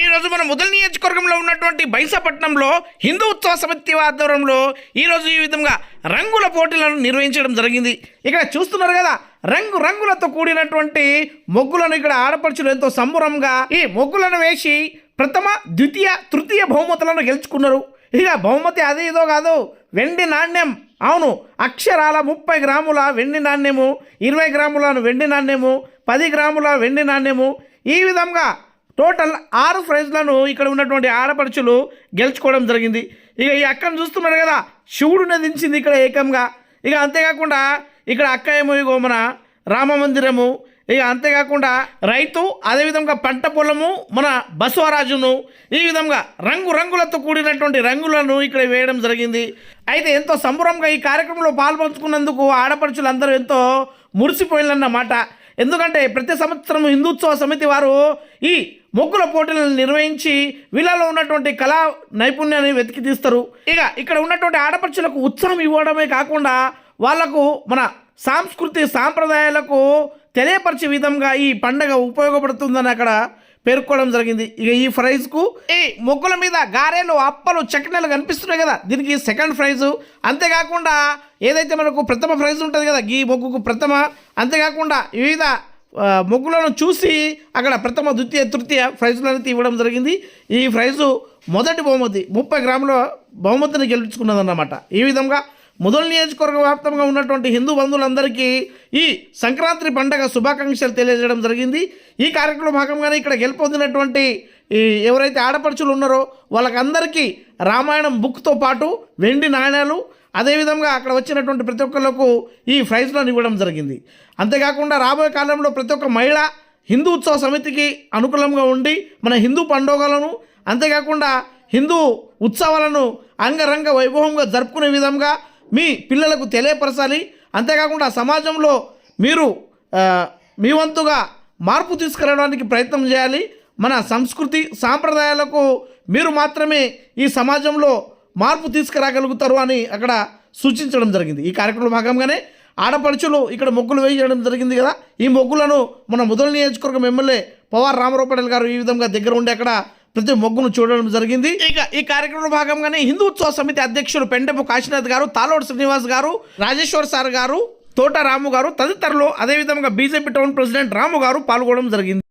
ఈ రోజు మన మొదల నియోజకవర్గంలో ఉన్నటువంటి బైసాపట్నంలో హిందూ ఉత్సవ సమితి ఆధ్వర్యంలో ఈ రోజు ఈ విధంగా రంగుల పోటీలను నిర్వహించడం జరిగింది. ఇక్కడ చూస్తున్నారు కదా రంగు రంగులతో కూడినటువంటి మొగ్గులను ఇక్కడ ఆడపడుచులు ఎంతో సంబురంగా ఈ మొగ్గులను వేసి ప్రథమ ద్వితీయ తృతీయ బహుమతులను గెలుచుకున్నారు. ఇక బహుమతి అదే ఇదో కాదు వెండి నాణ్యం. అవును అక్షరాల ముప్పై గ్రాముల వెండి నాణ్యము ఇరవై గ్రాముల వెండి నాణ్యము పది గ్రాముల వెండి నాణ్యము. ఈ విధంగా టోటల్ ఆరు ప్రైజ్లను ఇక్కడ ఉన్నటువంటి ఆడపడుచులు గెలుచుకోవడం జరిగింది. ఇక ఈ అక్కను చూస్తున్నారు కదా శివుడు దించింది ఇక్కడ ఏకంగా. ఇక అంతేకాకుండా ఇక్కడ అక్క ఏమో ఇగో మన రామ మందిరము ఇక అంతేకాకుండా రైతు అదేవిధంగా పంట పొలము మన బసవరాజును. ఈ విధంగా రంగు రంగులతో కూడినటువంటి రంగులను ఇక్కడ వేయడం జరిగింది. అయితే ఎంతో సంబరంగా ఈ కార్యక్రమంలో పాల్పంచుకున్నందుకు ఆడపడుచులందరూ ఎంతో మురిసిపోయిందన్నమాట ఎందుకంటే ప్రతి సంవత్సరం హిందుత్సవ సమితి వారు ఈ మొగ్గుల పోటీలను నిర్వహించి వీళ్ళలో ఉన్నటువంటి కళా నైపుణ్యాన్ని వెతికి తీస్తారు. ఇక ఇక్కడ ఉన్నటువంటి ఆడపడుచులకు ఉత్సాహం ఇవ్వడమే కాకుండా వాళ్ళకు మన సాంస్కృతి సాంప్రదాయాలకు తెలియపరిచే విధంగా ఈ పండగ ఉపయోగపడుతుందని అక్కడ పేర్కోవడం జరిగింది. ఇక ఈ ప్రైజ్కు ఈ మొగ్గుల మీద గారెలు అప్పలు చక్కెనలు కనిపిస్తున్నాయి కదా. దీనికి సెకండ్ ప్రైజు. అంతేకాకుండా ఏదైతే మనకు ప్రథమ ప్రైజ్ ఉంటుంది కదా ఈ మొగ్గుకు ప్రథమ అంతేకాకుండా వివిధ మొగ్గులను చూసి అక్కడ ప్రథమ ద్వితీయ తృతీయ ప్రైజులను ఇవ్వడం జరిగింది. ఈ ప్రైజు మొదటి బహుమతి ముప్పై గ్రాముల బహుమతిని గెలుచుకున్నదన్నమాట ఈ విధంగా ముదల్ నియోజకవర్గ వ్యాప్తంగా ఉన్నటువంటి హిందూ బంధువులందరికీ ఈ సంక్రాంతి పండగ శుభాకాంక్షలు తెలియజేయడం జరిగింది. ఈ కార్యక్రమంలో భాగంగానే ఇక్కడ గెలుపొందినటువంటి ఈ ఎవరైతే ఆడపడుచులు ఉన్నారో వాళ్ళకందరికీ రామాయణం బుక్తో పాటు వెండి నాణ్యాలు అదేవిధంగా అక్కడ వచ్చినటువంటి ప్రతి ఒక్కళ్ళకు ఈ ప్రైజ్లను ఇవ్వడం జరిగింది. అంతేకాకుండా రాబోయే కాలంలో ప్రతి ఒక్క మహిళ హిందూ ఉత్సవ సమితికి అనుకూలంగా ఉండి మన హిందూ పండుగలను అంతేకాకుండా హిందూ ఉత్సవాలను అంగరంగ వైభవంగా జరుపుకునే విధంగా మీ పిల్లలకు తెలియపరచాలి. అంతేకాకుండా సమాజంలో మీరు మీ వంతుగా మార్పు తీసుకురావడానికి ప్రయత్నం చేయాలి. మన సంస్కృతి సాంప్రదాయాలకు మీరు మాత్రమే ఈ సమాజంలో మార్పు తీసుకురాగలుగుతారు అని అక్కడ సూచించడం జరిగింది. ఈ కార్యక్రమంలో భాగంగానే ఆడపడుచులు ఇక్కడ మొగ్గులు వేయడం జరిగింది కదా. ఈ మొగ్గులను మన ముదల నియోజకవర్గం ఎమ్మెల్యే పవార్ రామారావు గారు ఈ విధంగా దగ్గర ఉండి అక్కడ ప్రతి మొగ్గును చూడడం జరిగింది. ఇక ఈ కార్యక్రమంలో భాగంగానే హిందూ ఉత్సవ సమితి అధ్యక్షులు పెండపు కాశీనాథ్ గారు తాలోడు శ్రీనివాస్ గారు రాజేశ్వర్ సార్ గారు తోట రాము గారు తదితరులు అదేవిధంగా బీజేపీ టౌన్ ప్రెసిడెంట్ రాము గారు పాల్గొనడం జరిగింది.